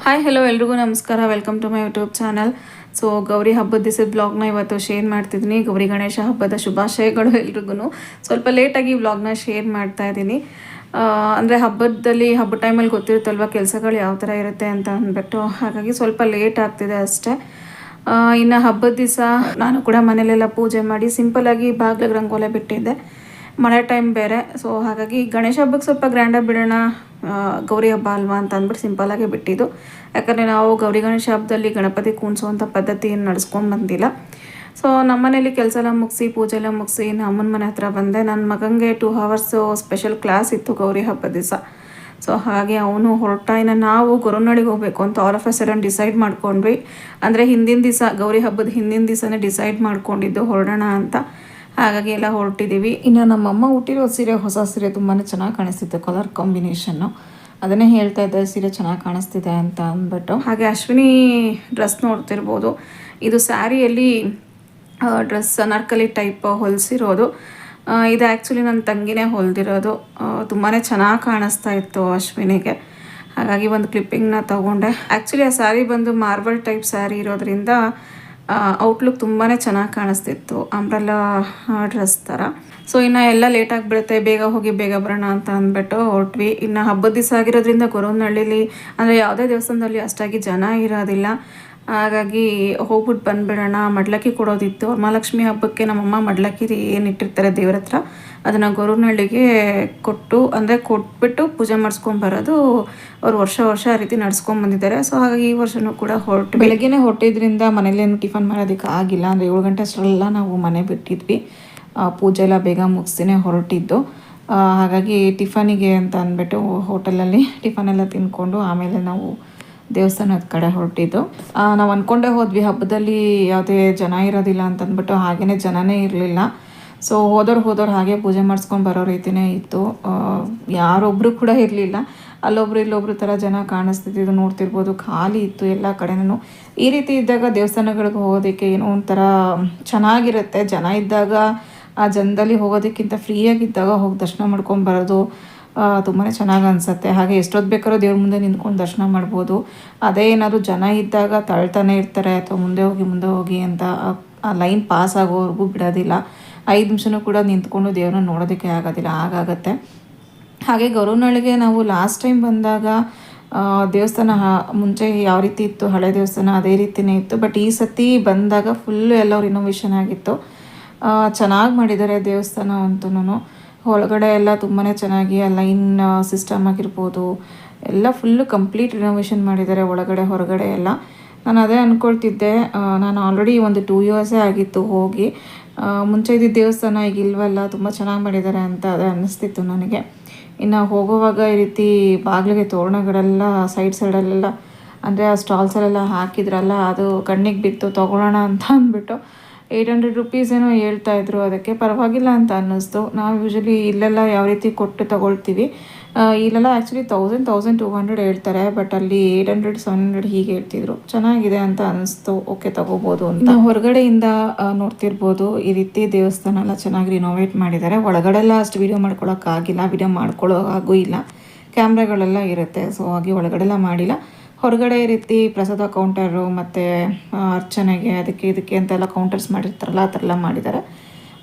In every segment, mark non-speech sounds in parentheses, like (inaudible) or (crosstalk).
Hi hello ಎಲ್ರಿಗೂ ನಮಸ್ಕಾರ. Welcome to my YouTube channel so Gauri ಹಬ್ಬದ ದಿವಸದ ಬ್ಲಾಗ್ನ ಇವತ್ತು ಶೇರ್ ಮಾಡ್ತಿದ್ದೀನಿ. ಗೌರಿ ಗಣೇಶ ಹಬ್ಬದ ಶುಭಾಶಯಗಳು ಎಲ್ರಿಗೂ ಸ್ವಲ್ಪ ಲೇಟಾಗಿ ವ್ಲಾಗ್ನ ಶೇರ್ ಮಾಡ್ತಾ ಇದ್ದೀನಿ. ಅಂದರೆ ಹಬ್ಬದಲ್ಲಿ ಹಬ್ಬ ಟೈಮಲ್ಲಿ ಗೊತ್ತಿರುತ್ತಲ್ವ ಕೆಲಸಗಳು ಯಾವ ಥರ ಇರುತ್ತೆ ಅಂತ ಅಂದ್ಬಿಟ್ಟು. ಹಾಗಾಗಿ ಸ್ವಲ್ಪ ಲೇಟ್ ಆಗ್ತಿದೆ ಅಷ್ಟೇ. ಇನ್ನು ಹಬ್ಬದ ದಿವಸ ನಾನು ಕೂಡ ಮನೇಲೆಲ್ಲ ಪೂಜೆ ಮಾಡಿ ಸಿಂಪಲ್ಲಾಗಿ ಬಾಗಿಲಿಗೆ ರಂಗೋಲೆ ಬಿಟ್ಟಿದ್ದೆ. ಮಳೆ ಟೈಮ್ ಬೇರೆ. ಸೊ ಹಾಗಾಗಿ ಗಣೇಶ ಹಬ್ಬಕ್ಕೆ ಸ್ವಲ್ಪ ಗ್ರ್ಯಾಂಡಾಗಿ ಬಿಡೋಣ ಗೌರಿ ಹಬ್ಬ ಅಲ್ವಾ ಅಂತ ಅಂದ್ಬಿಟ್ಟು ಸಿಂಪಲಾಗೆ ಬಿಟ್ಟಿದ್ದು. ಯಾಕಂದರೆ ನಾವು ಗೌರಿ ಗಣೇಶ ಹಬ್ಬದಲ್ಲಿ ಗಣಪತಿ ಕೂಣಿಸುವಂಥ ಪದ್ಧತಿಯನ್ನು ನಡೆಸ್ಕೊಂಡು ಬಂದಿಲ್ಲ. ಸೊ ನಮ್ಮನೇಲಿ ಕೆಲಸ ಎಲ್ಲ ಮುಗಿಸಿ, ಪೂಜೆ ಎಲ್ಲ ಮುಗಿಸಿ ಅಮ್ಮನ ಮನೆ ಹತ್ರ ಬಂದೆ. ನನ್ನ ಮಗನಿಗೆ ಟೂ ಹವರ್ಸು ಸ್ಪೆಷಲ್ ಕ್ಲಾಸ್ ಇತ್ತು ಗೌರಿ ಹಬ್ಬದ ದಿವಸ. ಸೊ ಹಾಗೆ ಅವನು ಹೊರಟ. ಇನ್ನು ನಾವು ಗುರುನಾಡಿಗೆ ಹೋಗಬೇಕು ಅಂತ all of a sudden decide ಮಾಡ್ಕೊಂಡ್ವಿ. ಅಂದರೆ ಹಿಂದಿನ ದಿವಸ, ಗೌರಿ ಹಬ್ಬದ ಹಿಂದಿನ ದಿವಸನೇ ಡಿಸೈಡ್ ಮಾಡ್ಕೊಂಡಿದ್ದು ಹೊರಡೋಣ ಅಂತ. ಹಾಗಾಗಿ ಎಲ್ಲ ಹೊರಟಿದ್ದೀವಿ. ಇನ್ನು ನಮ್ಮಮ್ಮ ಹುಟ್ಟಿರೋ ಸೀರೆ, ಹೊಸ ಸೀರೆ ತುಂಬಾ ಚೆನ್ನಾಗಿ ಕಾಣಿಸ್ತಿತ್ತು ಕಲರ್ ಕಾಂಬಿನೇಷನ್ನು ಅದನ್ನೇ ಹೇಳ್ತಾ ಇದ್ದೆ ಸೀರೆ ಚೆನ್ನಾಗಿ ಕಾಣಿಸ್ತಿದೆ ಅಂತ ಅಂದ್ಬಿಟ್ಟು. ಹಾಗೆ ಅಶ್ವಿನಿ ಡ್ರೆಸ್ ನೋಡ್ತಿರ್ಬೋದು. ಇದು ಸ್ಯಾರಿಯಲ್ಲಿ ಡ್ರೆಸ್ ನರ್ಕಲಿ ಟೈಪ್ ಹೊಲಿಸಿರೋದು. ಇದು ಆ್ಯಕ್ಚುಲಿ ನನ್ನ ತಂಗಿನೇ ಹೊಲಿದಿರೋದು. ತುಂಬಾ ಚೆನ್ನಾಗಿ ಕಾಣಿಸ್ತಾ ಇತ್ತು ಅಶ್ವಿನಿಗೆ. ಹಾಗಾಗಿ ಒಂದು ಕ್ಲಿಪ್ಪಿಂಗ್ನ ತೊಗೊಂಡೆ. ಆ್ಯಕ್ಚುಲಿ ಆ ಸ್ಯಾರಿ ಬಂದು ಮಾರ್ಬಲ್ ಟೈಪ್ ಸ್ಯಾರಿ ಇರೋದ್ರಿಂದ ಔಟ್ಲುಕ್ ತುಂಬಾ ಚೆನ್ನಾಗಿ ಕಾಣಿಸ್ತಿತ್ತು. ಅಂಬ್ರೆಲ್ಲ ಡ್ರೆಸ್ ಥರ ಸೊ ಇನ್ನು ಎಲ್ಲ ಲೇಟಾಗಿ ಬಿಡುತ್ತೆ ಬೇಗ ಹೋಗಿ ಬೇಗ ಬರೋಣ ಅಂತ ಅಂದ್ಬಿಟ್ಟು ಹೊರಟ್ವಿ. ಇನ್ನು ಹಬ್ಬದ ದಿವಸ ಆಗಿರೋದ್ರಿಂದ ಗೊರವನಹಳ್ಳಿಲಿ ಅಂದರೆ ಯಾವುದೇ ದೇವಸ್ಥಾನದಲ್ಲಿ ಅಷ್ಟಾಗಿ ಜನ ಇರೋದಿಲ್ಲ. ಹಾಗಾಗಿ ಹೋಗ್ಬಿಟ್ಟು ಬಂದ್ಬಿಡೋಣ. ಮಡ್ಲಕ್ಕಿ ಕೊಡೋದಿತ್ತು. ವರಮಹಾಲಕ್ಷ್ಮಿ ಹಬ್ಬಕ್ಕೆ ನಮ್ಮಮ್ಮ ಮಡ್ಲಕ್ಕಿ ಏನು ಇಟ್ಟಿರ್ತಾರೆ ದೇವ್ರ ಹತ್ರ, ಅದನ್ನು ಗೊರುನಳ್ಳಿಗೆ ಕೊಟ್ಟು, ಅಂದರೆ ಕೊಟ್ಬಿಟ್ಟು ಪೂಜೆ ಮಾಡಿಸ್ಕೊಂಬರೋದು ಅವ್ರು ವರ್ಷ ವರ್ಷ ಆ ರೀತಿ ನಡ್ಸ್ಕೊಂಡ್ ಬಂದಿದ್ದಾರೆ. ಸೊ ಹಾಗಾಗಿ ಈ ವರ್ಷನೂ ಕೂಡ ಹೊರಟು. ಬೆಳಗ್ಗೆನೇ ಹೊರಟಿದ್ರಿಂದ ಮನೇಲೇನು ಟಿಫನ್ ಮಾಡೋದಕ್ಕೆ ಆಗಿಲ್ಲ. ಅಂದರೆ ಏಳು ಗಂಟೆ ಅಷ್ಟರಲ್ಲ ನಾವು ಮನೆ ಬಿಟ್ಟಿದ್ವಿ. ಪೂಜೆ ಎಲ್ಲ ಬೇಗ ಮುಗಿಸಿನೇ ಹೊರಟಿದ್ದು. ಹಾಗಾಗಿ ಟಿಫನಿಗೆ ಅಂತ ಅಂದ್ಬಿಟ್ಟು ಹೋಟೆಲಲ್ಲಿ ಟಿಫನೆಲ್ಲ ತಿನ್ಕೊಂಡು ಆಮೇಲೆ ನಾವು ದೇವಸ್ಥಾನದ ಕಡೆ ಹೊರಟಿದ್ದು. ನಾವು ಅಂದ್ಕೊಂಡೇ ಹೋದ್ವಿ, ಹಬ್ಬದಲ್ಲಿ ಯಾವುದೇ ಜನ ಇರೋದಿಲ್ಲ ಅಂತಂದ್ಬಿಟ್ಟು ಹಾಗೇ ಜನನೇ ಇರಲಿಲ್ಲ. ಸೊ ಹೋದವ್ರು ಹೋದವ್ರು ಹಾಗೆ ಪೂಜೆ ಮಾಡಿಸ್ಕೊಂಡು ಬರೋ ರೀತಿನೇ ಇತ್ತು. ಯಾರೊಬ್ಬರು ಕೂಡ ಇರಲಿಲ್ಲ. ಅಲ್ಲೊಬ್ರು ಇಲ್ಲೊಬ್ರು ಥರ ಜನ ಕಾಣಿಸ್ತಿದ್ದು ನೋಡ್ತಿರ್ಬೋದು, ಖಾಲಿ ಇತ್ತು ಎಲ್ಲ ಕಡೆನೂ. ಈ ರೀತಿ ಇದ್ದಾಗ ದೇವಸ್ಥಾನಗಳಿಗೆ ಹೋಗೋದಕ್ಕೆ ಏನೋ ಒಂಥರ ಚೆನ್ನಾಗಿರುತ್ತೆ. ಜನ ಇದ್ದಾಗ ಆ ಜನದಲ್ಲಿ ಹೋಗೋದಕ್ಕಿಂತ ಫ್ರೀಯಾಗಿದ್ದಾಗ ಹೋಗಿ ದರ್ಶನ ಮಾಡ್ಕೊಂಡು ಬರೋದು ತುಂಬಾ ಚೆನ್ನಾಗಿ ಅನಿಸುತ್ತೆ. ಹಾಗೆ ಎಷ್ಟೊತ್ತು ಬೇಕಾದ್ರೂ ದೇವ್ರ ಮುಂದೆ ನಿಂತ್ಕೊಂಡು ದರ್ಶನ ಮಾಡ್ಬೋದು. ಅದೇ ಏನಾದರೂ ಜನ ಇದ್ದಾಗ ತಳ್ತಾನೆ ಇರ್ತಾರೆ, ಅಥವಾ ಮುಂದೆ ಹೋಗಿ ಮುಂದೆ ಹೋಗಿ ಅಂತ ಆ- ಲೈನ್ ಪಾಸ್ ಆಗೋವರೆಗೂ ಬಿಡೋದಿಲ್ಲ. ಐದು ನಿಮಿಷನೂ ಕೂಡ ನಿಂತ್ಕೊಂಡು ದೇವ್ರನ್ನ ನೋಡೋದಕ್ಕೆ ಆಗೋದಿಲ್ಲ, ಹಾಗಾಗತ್ತೆ. ಹಾಗೆ ಗೌರವನಹಳ್ಳಿಗೆ ನಾವು ಲಾಸ್ಟ್ ಟೈಮ್ ಬಂದಾಗ ದೇವಸ್ಥಾನ ಮುಂಚೆ ಯಾವ ರೀತಿ ಇತ್ತು, ಹಳೆ ದೇವಸ್ಥಾನ ಅದೇ ರೀತಿಯೇ ಇತ್ತು ಬಟ್ ಈ ಸತಿ ಬಂದಾಗ ಫುಲ್ಲು ಎಲ್ಲ ರಿನೋವೇಷನ್ ಆಗಿತ್ತು. ಚೆನ್ನಾಗಿ ಮಾಡಿದ್ದಾರೆ ದೇವಸ್ಥಾನ ಅಂತೂ ಒಳಗಡೆ ಎಲ್ಲ ತುಂಬಾ ಚೆನ್ನಾಗಿ ಆ ಲೈನ್ ಸಿಸ್ಟಮ್ ಆಗಿರ್ಬೋದು, ಎಲ್ಲ ಫುಲ್ಲು ಕಂಪ್ಲೀಟ್ ರಿನೋವೇಷನ್ ಮಾಡಿದ್ದಾರೆ ಒಳಗಡೆ, ಹೊರಗಡೆ ಎಲ್ಲ. ನಾನು ಅದೇ ಅಂದ್ಕೊಳ್ತಿದ್ದೆ ನಾನು ಆಲ್ರೆಡಿ ಒಂದು ಟೂ ಇಯರ್ಸೇ ಆಗಿತ್ತು ಹೋಗಿ. ಮುಂಚೆ ಇದ್ದಿದ್ದ ದೇವಸ್ಥಾನ ಈಗ ಇಲ್ವಲ್ಲ, ತುಂಬ ಚೆನ್ನಾಗಿ ಮಾಡಿದ್ದಾರೆ ಅಂತ ಅದೇ ಅನ್ನಿಸ್ತಿತ್ತು ನನಗೆ. ಇನ್ನು ಹೋಗುವಾಗ ಈ ರೀತಿ ಬಾಗಿಲಿಗೆ ತೋರಣಗಳೆಲ್ಲ ಸೈಡ್ ಸೈಡಲ್ಲೆಲ್ಲ ಅಂದರೆ ಆ ಸ್ಟಾಲ್ಸಲ್ಲೆಲ್ಲ ಹಾಕಿದ್ರಲ್ಲ, ಅದು ಕಣ್ಣಿಗೆ ಬಿತ್ತು, ತೊಗೊಳ್ಳೋಣ ಅಂತ ಅಂದ್ಬಿಟ್ಟು ಏಯ್ಟ್ ಹಂಡ್ರೆಡ್ ರುಪೀಸ್ ಏನೋ ಹೇಳ್ತಾ ಇದ್ರು, ಅದಕ್ಕೆ ಪರವಾಗಿಲ್ಲ ಅಂತ ಅನ್ನಿಸ್ತು. ನಾವು ಯೂಶಲಿ ಇಲ್ಲೆಲ್ಲ ಯಾವ ರೀತಿ ಕೊಟ್ಟು ತಗೊಳ್ತೀವಿ. ಇಲ್ಲೆಲ್ಲ actually thousand thousand two hundred ಹೇಳ್ತಾರೆ ಬಟ್ ಅಲ್ಲಿ ಏಯ್ಟ್ ಹಂಡ್ರೆಡ್ ಸೆವೆನ್ ಹಂಡ್ರೆಡ್ ಹೀಗೆ ಹೇಳ್ತಿದ್ರು. ಚೆನ್ನಾಗಿದೆ ಅಂತ ಅನಿಸ್ತು ಓಕೆ ತಗೋಬೋದು ಅಂತ. ಹೊರಗಡೆಯಿಂದ ನೋಡ್ತಿರ್ಬೋದು. ಈ ರೀತಿ ದೇವಸ್ಥಾನ ಎಲ್ಲ ಚೆನ್ನಾಗಿ ರಿನೋವೇಟ್ ಮಾಡಿದ್ದಾರೆ. ಒಳಗಡೆ ಎಲ್ಲ ಅಷ್ಟು ವೀಡಿಯೋ ಮಾಡ್ಕೊಳ್ಳೋಕ್ಕಾಗಿಲ್ಲ ವಿಡಿಯೋ ಮಾಡ್ಕೊಳ್ಳೋ ಹಾಗೂ ಇಲ್ಲ. ಕ್ಯಾಮ್ರಾಗಳೆಲ್ಲ ಇರುತ್ತೆ ಸೊ ಹಾಗೆ ಒಳಗಡೆಲ್ಲ ಮಾಡಿಲ್ಲ. ಹೊರಗಡೆ ರೀತಿ ಪ್ರಸಾದ ಕೌಂಟರು ಮತ್ತು ಅರ್ಚನೆಗೆ ಅದಕ್ಕೆ ಇದಕ್ಕೆ ಅಂತೆಲ್ಲ ಕೌಂಟರ್ಸ್ ಮಾಡಿರ್ತಾರಲ್ಲ, ಆ ಥರ ಎಲ್ಲ ಮಾಡಿದ್ದಾರೆ.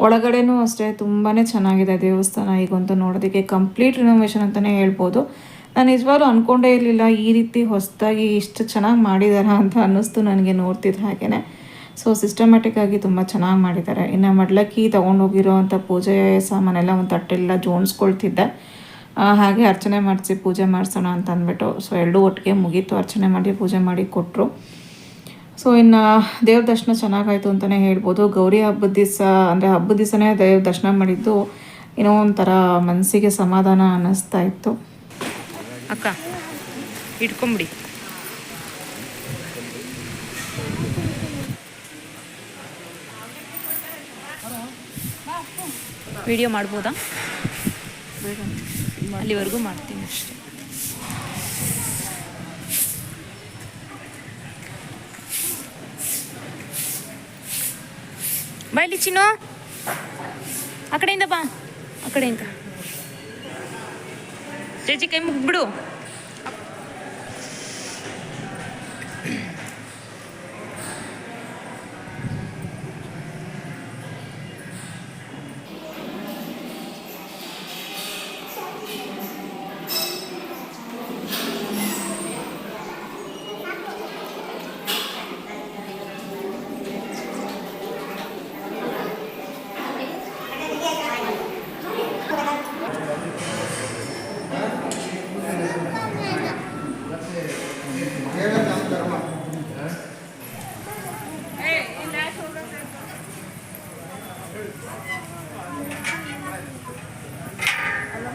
ಒಳಗಡೆನೂ ಅಷ್ಟೇ ತುಂಬಾ ಚೆನ್ನಾಗಿದೆ ದೇವಸ್ಥಾನ. ಈಗಂತೂ ನೋಡೋದಕ್ಕೆ ಕಂಪ್ಲೀಟ್ ರಿನೋವೇಷನ್ ಅಂತಲೇ ಹೇಳ್ಬೋದು. ನಾನು ನಿಜವಾಗ್ಲೂ ಅಂದ್ಕೊಂಡೇ ಇರಲಿಲ್ಲ ಈ ರೀತಿ ಹೊಸದಾಗಿ ಇಷ್ಟು ಚೆನ್ನಾಗಿ ಮಾಡಿದಾರ ಅಂತ ಅನ್ನಿಸ್ತು ನನಗೆ ನೋಡ್ತಿದ್ದ ಹಾಗೆಯೇ ಸೊ ಸಿಸ್ಟಮ್ಯಾಟಿಕ್ ಆಗಿ ತುಂಬ ಚೆನ್ನಾಗಿ ಮಾಡಿದ್ದಾರೆ. ಇನ್ನು ಮಡ್ಲಕ್ಕಿ ತೊಗೊಂಡೋಗಿರೋ ಅಂಥ ಪೂಜೆ ಸಾಮಾನೆಲ್ಲ ಒಂದು ತಟ್ಟೆಲ್ಲ ಜೋಡಿಸ್ಕೊಳ್ತಿದ್ದೆ. ಹಾಗೆ ಅರ್ಚನೆ ಮಾಡಿಸಿ ಪೂಜೆ ಮಾಡಿಸೋಣ ಅಂತ ಅಂದ್ಬಿಟ್ಟು ಸೊ ಎರಡೂ ಒಟ್ಟಿಗೆ ಮುಗೀತು, ಅರ್ಚನೆ ಮಾಡಿ, ಪೂಜೆ ಮಾಡಿ ಕೊಟ್ಟರು ಸೊ ಇನ್ನು ದೇವ್ರ ದರ್ಶನ ಚೆನ್ನಾಗಾಯಿತು ಅಂತಲೇ ಹೇಳ್ಬೋದು. ಗೌರಿ ಹಬ್ಬದ ದಿವಸ, ಅಂದರೆ ಹಬ್ಬದ ದಿವಸನೇ ದೇವ್ರ ದರ್ಶನ ಮಾಡಿದ್ದು, ಏನೋ ಒಂಥರ ಮನಸ್ಸಿಗೆ ಸಮಾಧಾನ ಅನ್ನಿಸ್ತಾ ಇತ್ತು. ಅಕ್ಕ, ಇಟ್ಕೊಂಬಿಡಿ. ವಿಡಿಯೋ ಮಾಡ್ಬೋದಾ? ಅಲ್ಲಿವರೆಗೂ ಮಾಡ್ತೀನಿ ಅಷ್ಟೇ. ಬಾಯ್ಲಿ ಚಿನ್ನು. ಆ ಕಡೆಯಿಂದ ಬಾ. ಆ ಕಡೆಯಿಂದ. ತೇಜಿ ಕೈ ಮುಗ್ಬಿಡು.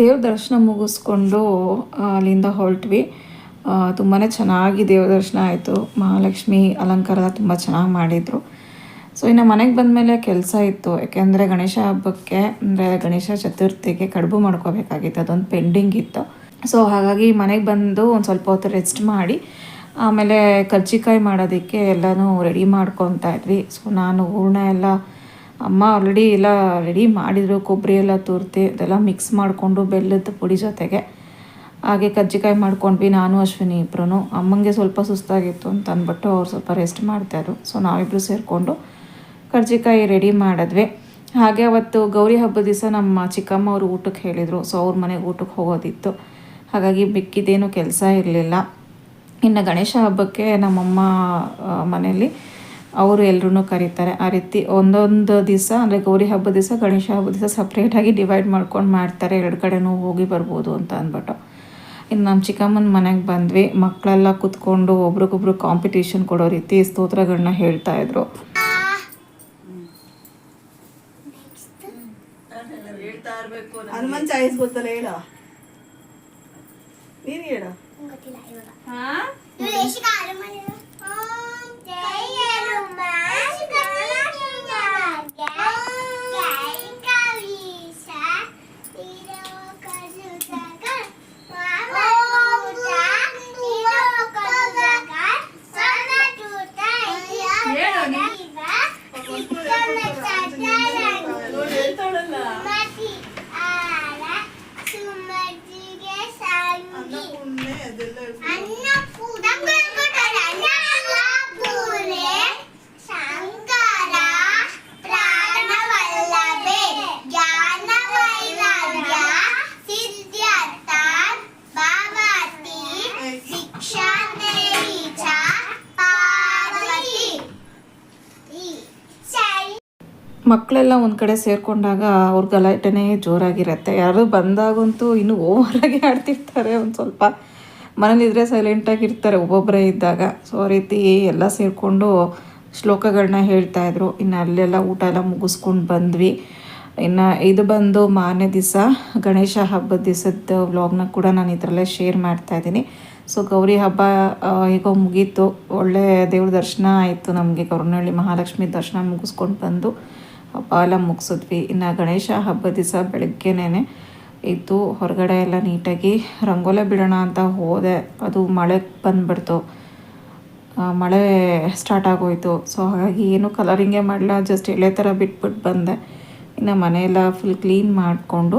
ದೇವ್ರ ದರ್ಶನ ಮುಗಿಸ್ಕೊಂಡು ಅಲ್ಲಿಂದ ಹೊರಟ್ವಿ. ತುಂಬಾ ಚೆನ್ನಾಗಿ ದೇವ್ರ ದರ್ಶನ ಆಯಿತು. ಮಹಾಲಕ್ಷ್ಮಿ ಅಲಂಕಾರ ತುಂಬ ಚೆನ್ನಾಗಿ ಮಾಡಿದರು. ಸೊ ಇನ್ನು ಮನೆಗೆ ಬಂದಮೇಲೆ ಕೆಲಸ ಇತ್ತು. ಯಾಕೆಂದರೆ ಗಣೇಶ ಹಬ್ಬಕ್ಕೆ, ಅಂದರೆ ಗಣೇಶ ಚತುರ್ಥಿಗೆ ಕಡುಬು ಮಾಡ್ಕೋಬೇಕಾಗಿತ್ತು. ಅದೊಂದು ಪೆಂಡಿಂಗ್ ಇತ್ತು. ಸೊ ಹಾಗಾಗಿ ಮನೆಗೆ ಬಂದು ಒಂದು ಸ್ವಲ್ಪ ಹೊತ್ತು ರೆಸ್ಟ್ ಮಾಡಿ, ಆಮೇಲೆ ಕರ್ಜಿಕಾಯಿ ಮಾಡೋದಕ್ಕೆ ಎಲ್ಲನೂ ರೆಡಿ ಮಾಡ್ಕೊತಾ ಇದ್ವಿ. ಸೊ ನಾನು, ಹೂರ್ಣ ಎಲ್ಲ ಅಮ್ಮ ಆಲ್ರೆಡಿ ಎಲ್ಲ ರೆಡಿ ಮಾಡಿದರು, ಕೊಬ್ಬರಿ ಎಲ್ಲ ತುರ್ತಿ ಅದೆಲ್ಲ ಮಿಕ್ಸ್ ಮಾಡಿಕೊಂಡು ಬೆಲ್ಲದ ಪುಡಿ ಜೊತೆಗೆ. ಹಾಗೆ ಕಜ್ಜಿಕಾಯಿ ಮಾಡ್ಕೊಂಡ್ವಿ ನಾನು, ಅಶ್ವಿನಿ ಇಬ್ಬರು ಅಮ್ಮಂಗೆ ಸ್ವಲ್ಪ ಸುಸ್ತಾಗಿತ್ತು ಅಂತ ಅಂದ್ಬಿಟ್ಟು ಅವ್ರು ಸ್ವಲ್ಪ ರೆಸ್ಟ್ ಮಾಡ್ತಾಯಿದ್ರು ಸೊ ನಾವಿಬ್ಬರು ಸೇರಿಕೊಂಡು ಕರ್ಜಿಕಾಯಿ ರೆಡಿ ಮಾಡಿದ್ವಿ. ಹಾಗೆ ಅವತ್ತು ಗೌರಿ ಹಬ್ಬದ ದಿವಸ ನಮ್ಮ ಚಿಕ್ಕಮ್ಮ ಅವರು ಊಟಕ್ಕೆ ಹೇಳಿದರು. ಸೊ ಅವ್ರ ಮನೆಗೆ ಊಟಕ್ಕೆ ಹೋಗೋದಿತ್ತು. ಹಾಗಾಗಿ ಬಿಕ್ಕಿದ್ದೇನು ಕೆಲಸ ಇರಲಿಲ್ಲ. ಇನ್ನು ಗಣೇಶ ಹಬ್ಬಕ್ಕೆ ನಮ್ಮಮ್ಮ ಮನೆಯಲ್ಲಿ ಅವರು ಎಲ್ಲರೂ ಕರೀತಾರೆ. ಆ ರೀತಿ ಒಂದೊಂದು ದಿವಸ ಅಂದರೆ ಗೌರಿ ಹಬ್ಬದ ದಿವಸ ಗಣೇಶ ಹಬ್ಬದ ದಿವಸ ಸಪ್ರೇಟಾಗಿ ಡಿವೈಡ್ ಮಾಡ್ಕೊಂಡು ಮಾಡ್ತಾರೆ. ಎರಡು ಕಡೆನೂ ಹೋಗಿ ಬರ್ಬೋದು ಅಂತ ಅಂದ್ಬಿಟ್ಟು. ಇನ್ನು ನಮ್ಮ ಚಿಕ್ಕಮ್ಮನ ಮನೆಗೆ ಬಂದ್ವಿ. ಮಕ್ಕಳೆಲ್ಲ ಕುತ್ಕೊಂಡು ಒಬ್ರಿಗೊಬ್ರು ಕಾಂಪಿಟೇಷನ್ ಕೊಡೋ ರೀತಿ ಸ್ತೋತ್ರಗಳನ್ನ ಹೇಳ್ತಾ ಇದ್ರು. ಹನುಮಾನ್ ಚಾಯ್ಸ್ ಗೊತ್ತಲ್ಲ ಹೇಳ. ನೀನು ಹೇಳ. Geralmente. ಮಕ್ಕಳೆಲ್ಲ ಒಂದು ಕಡೆ ಸೇರಿಕೊಂಡಾಗ ಅವ್ರ ಗಲಾಟೆನೇ ಜೋರಾಗಿರುತ್ತೆ. ಯಾರು ಬಂದಾಗಂತೂ ಇನ್ನೂ ಓವರಾಗಿ ಆಡ್ತಿರ್ತಾರೆ ಒಂದು ಸ್ವಲ್ಪ. ಮನೇಲಿದ್ರೆ ಸೈಲೆಂಟಾಗಿರ್ತಾರೆ ಒಬ್ಬೊಬ್ಬರೇ ಇದ್ದಾಗ. ಸೊ ಆ ರೀತಿ ಎಲ್ಲ ಸೇರಿಕೊಂಡು ಶ್ಲೋಕಗಳನ್ನ ಹೇಳ್ತಾ ಇದ್ರು. ಇನ್ನು ಅಲ್ಲೆಲ್ಲ ಊಟ ಎಲ್ಲ ಮುಗಿಸ್ಕೊಂಡು ಬಂದ್ವಿ. ಇನ್ನು ಇದು ಬಂದು ಮಾರನೇ ದಿವಸ ಗಣೇಶ ಹಬ್ಬದ ದಿವಸದ ವ್ಲಾಗ್ನ ಕೂಡ ನಾನು ಇದರಲ್ಲೇ ಶೇರ್ ಮಾಡ್ತಾ ಇದ್ದೀನಿ. ಸೊ ಗೌರಿ ಹಬ್ಬ ಈಗ ಮುಗೀತು. ಒಳ್ಳೆ ದೇವ್ರ ದರ್ಶನ ಆಯಿತು ನಮಗೆ. ಗೌರನಹಳ್ಳಿ ಮಹಾಲಕ್ಷ್ಮಿ ದರ್ಶನ ಮುಗಿಸ್ಕೊಂಡು ಬಂದು. ಹಬ್ಬ ಎಲ್ಲ ಮುಗಿಸಿದ್ವಿ. ಇನ್ನು ಗಣೇಶ ಹಬ್ಬದ ದಿವಸ ಬೆಳಗ್ಗೆನೇ ಇದ್ದು ಹೊರಗಡೆ ಎಲ್ಲ ನೀಟಾಗಿ ರಂಗೋಲೆ ಬಿಡೋಣ ಅಂತ ಹೋದೆ. ಅದು ಮಳೆ ಬಂದ್ಬಿಡ್ತು. ಮಳೆ ಸ್ಟಾರ್ಟ್ ಆಗೋಯ್ತು. ಸೊ ಹಾಗಾಗಿ ಏನು ಕಲರಿಂಗೇ ಮಾಡಲ್ಲ ಜಸ್ಟ್ ಎಳೆ ಥರ ಬಿಟ್ಬಿಟ್ಟು ಬಂದೆ. ಇನ್ನು ಮನೆಯೆಲ್ಲ ಫುಲ್ ಕ್ಲೀನ್ ಮಾಡಿಕೊಂಡು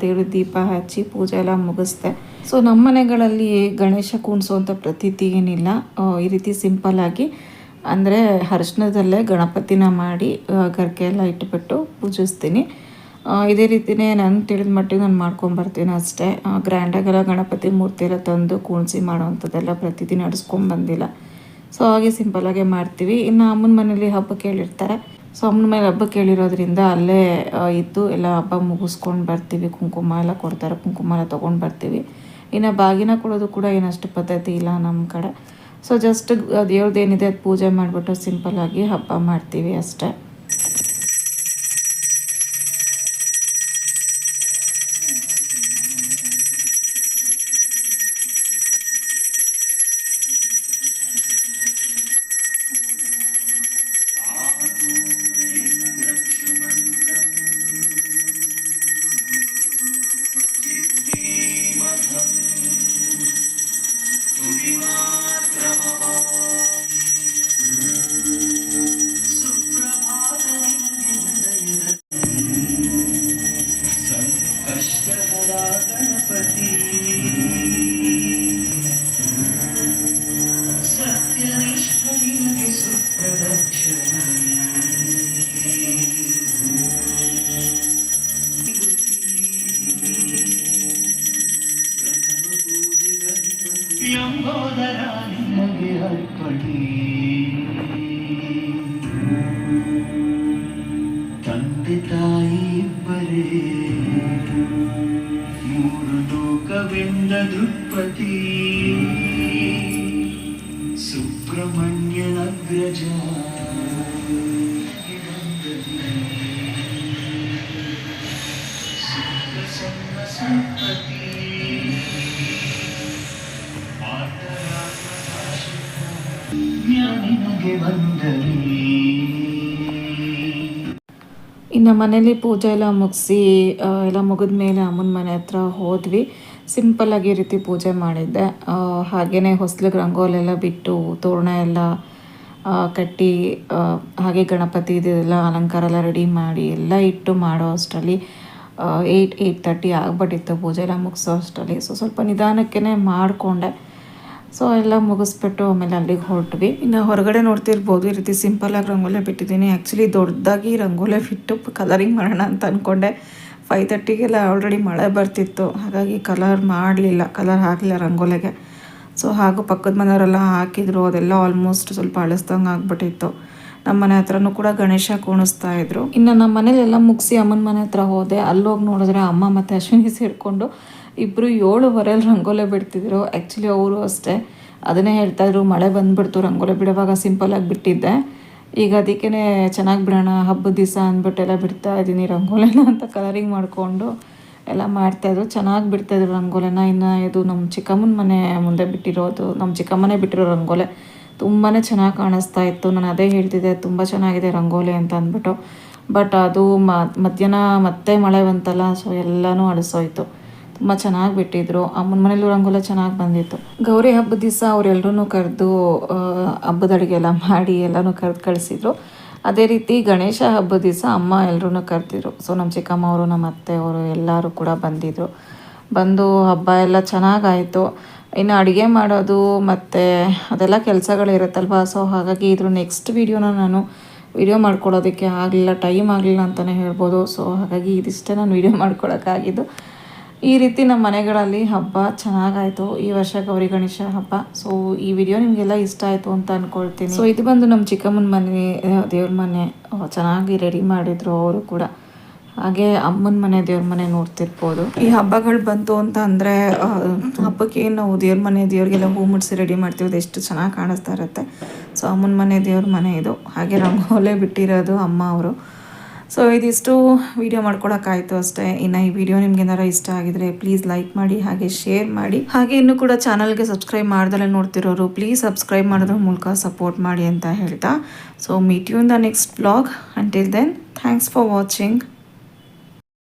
ದೇವ್ರ ದೀಪ ಹಚ್ಚಿ ಪೂಜೆ ಎಲ್ಲ ಮುಗಿಸ್ದೆ. ಸೊ ನಮ್ಮ ಮನೆಗಳಲ್ಲಿ ಗಣೇಶ ಕೂಣಿಸೋವಂಥ ಪ್ರತೀತಿ ಏನಿಲ್ಲ. ಈ ರೀತಿ ಸಿಂಪಲ್ಲಾಗಿ ಅಂದರೆ ಅರ್ಶಿನದಲ್ಲೇ ಗಣಪತಿನ ಮಾಡಿ ಗರ್ಕೆ ಎಲ್ಲ ಇಟ್ಬಿಟ್ಟು ಪೂಜಿಸ್ತೀನಿ. ಇದೇ ರೀತಿಯೇ ನನಗೆ ತಿಳಿದ ಮಟ್ಟಿಗೆ ನಾನು ಮಾಡ್ಕೊಂಬರ್ತೀನಿ ಅಷ್ಟೇ. ಗ್ರ್ಯಾಂಡಾಗೆಲ್ಲ ಗಣಪತಿ ಮೂರ್ತಿ ಎಲ್ಲ ತಂದು ಕೂಣಿಸಿ ಮಾಡೋವಂಥದ್ದೆಲ್ಲ ಪ್ರತಿದಿನ ನಡೆಸ್ಕೊಂಬಂದಿಲ್ಲ ಸೊ ಹಾಗೆ ಸಿಂಪಲಾಗೆ ಮಾಡ್ತೀವಿ. ಇನ್ನು ಅಮ್ಮನ ಮನೇಲಿ ಹಬ್ಬ ಕೇಳಿರ್ತಾರೆ. ಸೊ ಅಮ್ಮನ ಮೇಲೆ ಹಬ್ಬ ಕೇಳಿರೋದ್ರಿಂದ ಅಲ್ಲೇ ಇದ್ದು ಎಲ್ಲ ಹಬ್ಬ ಮುಗಿಸ್ಕೊಂಡು ಬರ್ತೀವಿ. ಕುಂಕುಮ ಎಲ್ಲ ಕೊಡ್ತಾರೆ. ಕುಂಕುಮ ಎಲ್ಲ ತೊಗೊಂಡು ಬರ್ತೀವಿ. ಇನ್ನು ಬಾಗಿನ ಕೊಡೋದು ಕೂಡ ಏನಷ್ಟು ಪದ್ಧತಿ ಇಲ್ಲ ನಮ್ಮ ಕಡೆ. ಸೊ ಜಸ್ಟ್ ದೇವ್ರದ್ದು ಏನಿದೆ ಅದು ಪೂಜೆ ಮಾಡಿಬಿಟ್ಟು ಸಿಂಪಲ್ಲಾಗಿ ಹಬ್ಬ ಮಾಡ್ತೀವಿ ಅಷ್ಟೇ. गणपदा गणपति सत्यनिष्ठलिङ्गे सुप्रदक्षिणा लम्बोदरा निनगे अर्पणे ತಂದೆ ತಾಯಿ ಬರೇ ಮೂರು ಲೋಕವೆಂದ ದೃಕ್ಪತಿ ಸುಬ್ರಹ್ಮಣ್ಯನಗ್ರಜ ಸುಪ್ರಸನ್ನ ಸಂಪತಿ ಜ್ಞಾನಿನಗೆ ವಂದನೆ ಇನ್ನು ಮನೇಲಿ ಪೂಜೆ ಎಲ್ಲ ಮುಗಿಸಿ ಎಲ್ಲ ಮುಗಿದ ಮೇಲೆ ಅಮ್ಮನ ಮನೆ ಹತ್ರ ಹೋದ್ವಿ. ಸಿಂಪಲ್ಲಾಗಿ ಈ ರೀತಿ ಪೂಜೆ ಮಾಡಿದ್ದೆ. ಹಾಗೆಯೇ ಹೊಸ್ಲಿಗೆ ರಂಗೋಲೆಲ್ಲ ಬಿಟ್ಟು, ತೋರಣ ಎಲ್ಲ ಕಟ್ಟಿ ಹಾಗೆ ಗಣಪತಿ ಇದೆಲ್ಲ ಅಲಂಕಾರ ಎಲ್ಲ ರೆಡಿ ಮಾಡಿ ಎಲ್ಲ ಇಟ್ಟು ಮಾಡೋ ಅಷ್ಟರಲ್ಲಿ ಏಯ್ಟ್ ಏಯ್ಟ್ ತರ್ಟಿ ಆಗ್ಬಿಟ್ಟಿತ್ತು. ಪೂಜೆ ಎಲ್ಲ ಮುಗಿಸೋ ಅಷ್ಟರಲ್ಲಿ. ಸೊ ಸ್ವಲ್ಪ ನಿಧಾನಕ್ಕೇ ಮಾಡಿಕೊಂಡೆ. ಸೊ ಎಲ್ಲ ಮುಗಿಸ್ಬಿಟ್ಟು ಆಮೇಲೆ ಅಲ್ಲಿಗೆ ಹೊರಟ್ವಿ. ಇನ್ನು ಹೊರಗಡೆ ನೋಡ್ತಿರ್ಬೋದು, ಈ ರೀತಿ ಸಿಂಪಲಾಗಿ ರಂಗೋಲೆ ಬಿಟ್ಟಿದ್ದೀನಿ. ಆ್ಯಕ್ಚುಲಿ ದೊಡ್ಡದಾಗಿ ರಂಗೋಲೆ ಬಿಟ್ಟು ಕಲರಿಂಗ್ ಮಾಡೋಣ ಅಂತ ಅಂದ್ಕೊಂಡೆ ಫೈವ್ ತರ್ಟಿಗೆಲ್ಲ ಆಲ್ರೆಡಿ ಮಳೆ ಬರ್ತಿತ್ತು. ಹಾಗಾಗಿ ಕಲರ್ ಮಾಡಲಿಲ್ಲ. ಕಲರ್ ಹಾಕಲಿಲ್ಲ ರಂಗೋಲೆಗೆ. ಸೊ ಹಾಗೂ ಪಕ್ಕದ ಮನೆಯವರೆಲ್ಲ ಹಾಕಿದ್ರು. ಅದೆಲ್ಲ ಆಲ್ಮೋಸ್ಟ್ ಸ್ವಲ್ಪ ಅಳಿಸ್ದಂಗೆ ಆಗ್ಬಿಟ್ಟಿತ್ತು. ನಮ್ಮ ಮನೆ ಹತ್ರನೂ ಕೂಡ ಗಣೇಶ ಕೋಣಿಸ್ತಾ ಇದ್ರು. ಇನ್ನು ನಮ್ಮ ಮನೇಲಿ ಎಲ್ಲ ಮುಗಿಸಿ ಅಮ್ಮನ ಮನೆ ಹತ್ರ ಹೋದೆ. ಅಲ್ಲೋಗಿ ನೋಡಿದ್ರೆ ಅಮ್ಮ ಮತ್ತು ಅಶ್ವಿನಿ ಸೇರಿಕೊಂಡು ಇಬ್ಬರು ಏಳುವರೆಯಲ್ಲಿ ರಂಗೋಲೆ ಬಿಡ್ತಿದ್ರು. ಆ್ಯಕ್ಚುಲಿ ಅವರು ಅಷ್ಟೇ. ಅದನ್ನೇ ಹೇಳ್ತಾ ಇದ್ರು, ಮಳೆ ಬಂದುಬಿಡ್ತು, ರಂಗೋಲೆ ಬಿಡುವಾಗ ಸಿಂಪಲಾಗಿ ಬಿಟ್ಟಿದ್ದೆ. ಈಗ ಅದಕ್ಕೇ ಚೆನ್ನಾಗಿ ಬಿಡೋಣ, ಹಬ್ಬದ ದಿವಸ ಅಂದ್ಬಿಟ್ಟೆಲ್ಲ ಬಿಡ್ತಾ ಇದ್ದೀನಿ ರಂಗೋಲಿನ ಅಂತ ಕಲರಿಂಗ್ ಮಾಡಿಕೊಂಡು ಎಲ್ಲ ಮಾಡ್ತಾಯಿದ್ರು ಚೆನ್ನಾಗಿ ಬಿಡ್ತಾಯಿದ್ರು ರಂಗೋಲೆನ. ಇನ್ನು ಇದು ನಮ್ಮ ಚಿಕ್ಕಮ್ಮನ ಮನೆ ಮುಂದೆ ಬಿಟ್ಟಿರೋದು ನಮ್ಮ ಚಿಕ್ಕಮ್ಮನೇ ಬಿಟ್ಟಿರೋ ರಂಗೋಲೆ ತುಂಬಾ ಚೆನ್ನಾಗಿ ಕಾಣಿಸ್ತಾ ಇತ್ತು. ನಾನು ಅದೇ ಹೇಳ್ತಿದ್ದೆ, ತುಂಬ ಚೆನ್ನಾಗಿದೆ ರಂಗೋಲಿ ಅಂತ ಅಂದ್ಬಿಟ್ಟು. ಬಟ್ ಅದು ಮಧ್ಯಾಹ್ನ ಮತ್ತೆ ಮಳೆ ಬಂತಲ್ಲ ಸೊ ಎಲ್ಲನೂ ಅಳಿಸೋಯ್ತು. ತುಂಬ ಚೆನ್ನಾಗಿ ಬಿಟ್ಟಿದ್ರು. ಅಮ್ಮನ ಮನೇಲಿ ರಂಗೋಲಿ ಚೆನ್ನಾಗಿ ಬಂದಿತ್ತು. ಗೌರಿ ಹಬ್ಬದ ದಿವಸ ಅವರೆಲ್ಲರೂ ಕರೆದು ಹಬ್ಬದ ಅಡುಗೆ ಎಲ್ಲ ಮಾಡಿ ಎಲ್ಲನೂ ಕರೆದು ಕಳಿಸಿದ್ರು. ಅದೇ ರೀತಿ ಗಣೇಶ ಹಬ್ಬದ ದಿವಸ ಅಮ್ಮ ಎಲ್ಲರೂ ಕರೆದಿದ್ರು. ಸೊ ನಮ್ಮ ಚಿಕ್ಕಮ್ಮ ಅವರು ನಮ್ಮ ಅತ್ತೆ ಅವರು ಎಲ್ಲರೂ ಕೂಡ ಬಂದಿದ್ದರು ಬಂದು ಹಬ್ಬ ಎಲ್ಲ ಚೆನ್ನಾಗಾಯಿತು. ಇನ್ನು ಅಡುಗೆ ಮಾಡೋದು ಮತ್ತು ಅದೆಲ್ಲ ಕೆಲಸಗಳಿರುತ್ತಲ್ವ? ಸೊ, ಹಾಗಾಗಿ ಇದ್ರ ನೆಕ್ಸ್ಟ್ ವಿಡಿಯೋನ ನಾನು ವಿಡಿಯೋ ಮಾಡ್ಕೊಳ್ಳೋದಕ್ಕೆ ಆಗಲಿಲ್ಲ, ಟೈಮ್ ಆಗಲಿಲ್ಲ ಅಂತಲೇ ಹೇಳ್ಬೋದು. ಸೊ, ಹಾಗಾಗಿ ಇದಿಷ್ಟೇ ನಾನು ವಿಡಿಯೋ ಮಾಡ್ಕೊಳಕ್ಕಾಗಿದ್ದು. ಈ ರೀತಿ ನಮ್ಮ ಮನೆಗಳಲ್ಲಿ ಹಬ್ಬ ಚೆನ್ನಾಗಾಯಿತು. ಈ ವರ್ಷ ಗೌರಿ ಗಣೇಶ ಹಬ್ಬ. ಸೊ ಈ ವಿಡಿಯೋ ನಿಮಗೆಲ್ಲ ಇಷ್ಟ ಆಯಿತು ಅಂತ ಅನ್ಕೊಳ್ತೀನಿ. ಸೊ ಇದು ಬಂದು ನಮ್ಮ ಚಿಕ್ಕಮ್ಮನ ಮನೆ, ದೇವ್ರ ಮನೆ ಚೆನ್ನಾಗಿ ರೆಡಿ ಮಾಡಿದ್ರು ಅವರು ಕೂಡ. ಹಾಗೆ ಅಮ್ಮನ ಮನೆ, ದೇವ್ರ ಮನೆ ನೋಡ್ತಿರ್ಬೋದು. ಈ ಹಬ್ಬಗಳು ಬಂತು ಅಂತ ಅಂದರೆ ಹಬ್ಬಕ್ಕೆ ನಾವು ದೇವ್ರ ಮನೆ, ದೇವ್ರಿಗೆಲ್ಲ ಹೂ ಮುಡಿಸಿ ರೆಡಿ ಮಾಡ್ತೀವಿ ಎಷ್ಟು ಚೆನ್ನಾಗಿ ಕಾಣಿಸ್ತಾ ಇರುತ್ತೆ. ಸೊ ಅಮ್ಮನ ಮನೆ, ದೇವ್ರ ಮನೆ ಇದು. ಹಾಗೆ ರಂಗೋಲೆ (laughs) ಬಿಟ್ಟಿರೋದು ಅಮ್ಮ ಅವರು. ಸೊ ಇದಿಷ್ಟು ವಿಡಿಯೋ ಮಾಡ್ಕೊಡೋಕ್ಕಾಯಿತು ಅಷ್ಟೇ. ಇನ್ನು ಈ ವಿಡಿಯೋ ನಿಮ್ಗೆ ಏನಾರ ಇಷ್ಟ ಆಗಿದ್ರೆ ಪ್ಲೀಸ್ ಲೈಕ್ ಮಾಡಿ, ಹಾಗೆ ಶೇರ್ ಮಾಡಿ. ಹಾಗೆ ಇನ್ನೂ ಕೂಡ ಚಾನಲ್ಗೆ ಸಬ್ಸ್ಕ್ರೈಬ್ ಮಾಡ್ದಲೇ ನೋಡ್ತಿರೋರು ಪ್ಲೀಸ್ ಸಬ್ಸ್ಕ್ರೈಬ್ ಮಾಡೋದ್ರ ಮೂಲಕ ಸಪೋರ್ಟ್ ಮಾಡಿ ಅಂತ ಹೇಳ್ತಾ. So meet you in the next blog until then thanks for watching